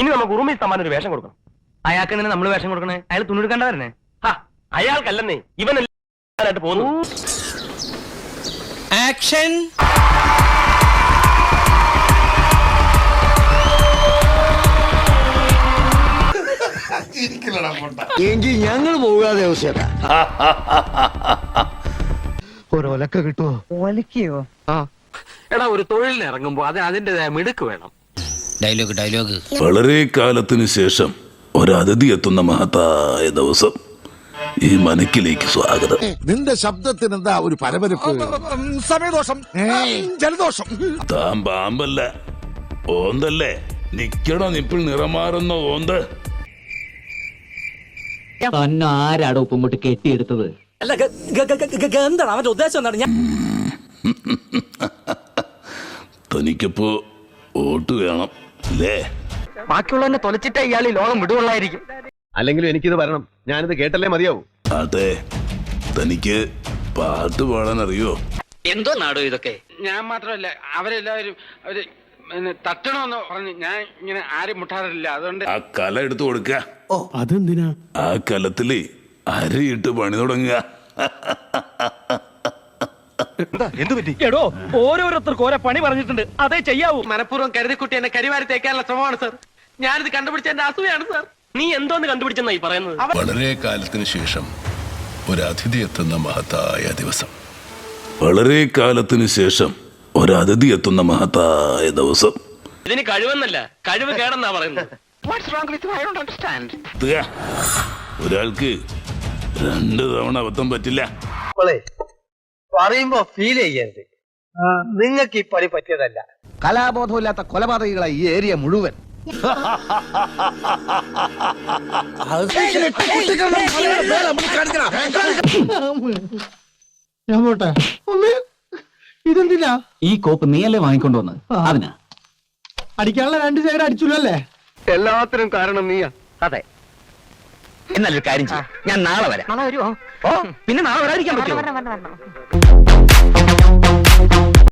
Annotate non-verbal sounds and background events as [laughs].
ഇനി നമുക്ക് ഉറുമി സമാൻ ഒരു വേഷം കൊടുക്കണം. അയാൾക്ക് തന്നെ നമ്മൾ വേഷം കൊടുക്കണേ? അയാൾ തുണിയെടുക്കണ്ട വരണേ. ഹാ, അയാൾക്കല്ലെന്നേ. ഇവനല്ലായിട്ട് പോകുന്നു. ആക്ഷൻ. എങ്കിൽ ഞങ്ങൾ പോകാതെ കിട്ടുമോ ഒലക്കയോ? എടാ ഒരു തൊഴിലിന് ഇറങ്ങുമ്പോ അത് അതിന്റേതായ മിടുക്ക് വേണം. ഡയലോഗ് ഡയലോഗ് വളരെ കാലത്തിന് ശേഷം ഒരതിഥി എത്തുന്ന മഹത്തായ ദിവസം. ഈ മനക്കിലേക്ക് സ്വാഗതം. നിന്റെ ശബ്ദത്തിന് എന്താ ഒരു പരപരപ്പ്? സമയദോഷം. ജലദോഷം. താൻ പാമ്പല്ല. ഓന്തല്ലേ? നിക്കണ നിപ്പിൽ നിറമാറുന്ന ഓന്ത്? തന്നെ ആരാടോ ഉപ്പുമ്പോട്ട് കെട്ടിയെടുത്തത്? അല്ല എന്താണ്? അവന്റെ ഉദ്ദേശം എന്താണ്? ഞാൻ തനിക്കപ്പോ വോട്ട് വേണം അല്ലേ? ബാക്കിയുള്ളവനെ തൊലച്ചിട്ടേ ഇയാൾ ഈ ലോകം വിടുകൊള്ളായിരിക്കും. അല്ലെങ്കിലും എനിക്കിത് വരണം. ഞാനിത് കേട്ടല്ലേ മതിയാവൂ. അതെ. തനിക്ക് പാട്ട് പാടാൻ അറിയോ? എന്തോ നാടോ ഇതൊക്കെ? ഞാൻ മാത്രമല്ല അവരെല്ലാവരും അവർ പിന്നെ തട്ടണമെന്ന് പറഞ്ഞ് ഞാൻ ഇങ്ങനെ ആരും മുട്ടാറില്ല. അതുകൊണ്ട് ആ കല എടുത്തു കൊടുക്ക. ഓ അതെന്തിനാ? ആ കലത്തിൽ അരയിട്ട് പണി തുടങ്ങുക. [laughs] എടോ ഓരോരുത്തർക്ക് ഓരോ പണി പറഞ്ഞിട്ടുണ്ട്. അതേ ചെയ്യാവൂ. മനഃപൂർവം കരുതിക്കുട്ടി എന്നെ കരിവാരി തേക്കാനുള്ള ശ്രമമാണ് സാർ. ഞാനിത് കണ്ടുപിടിച്ച അസുഖയാണ് സാർ. നീ എന്തോന്ന് കണ്ടുപിടിച്ചെന്നായി പറയുന്നത്? വളരെ കാലത്തിന് ശേഷം ഒരു അതിഥി എത്തുന്ന മഹത്തായ ദിവസം. വളരെ കാലത്തിന് ശേഷം ഒരു അതിഥി എത്തുന്ന മഹത്തായ ദിവസം. ഇതിന് കഴിവെന്നല്ല കഴിവ് കേടെന്നാ പറയുന്നത്. ഒരാൾക്ക് രണ്ട് തവണ അബദ്ധം പറ്റില്ല. പറയുമ്പോ ഫീൽ ചെയ്യരുത്. നിങ്ങൾക്ക് ഈ പണി പറ്റിയതല്ല. കലാബോധമില്ലാത്ത കൊലപാതകളെ ഈ ഏരിയ മുഴുവൻ. ഇതെന്തിനാ? ഈ കോപ്പ് നീയല്ലേ വാങ്ങിക്കൊണ്ടുവന്ന് അതിനാ? അടിക്കാനുള്ള രണ്ട് ചേരം അടിച്ചുല്ലോ അല്ലേ? എല്ലാത്തിനും കാരണം നീയാ. അതെ. എന്നാലൊരു കാര്യം ചെയ്യാം. ഞാൻ നാളെ വരാം. നാളെ വരുമോ ഓ പിന്നെ നാളെ വരാതിരിക്കാൻ പറ്റുമോ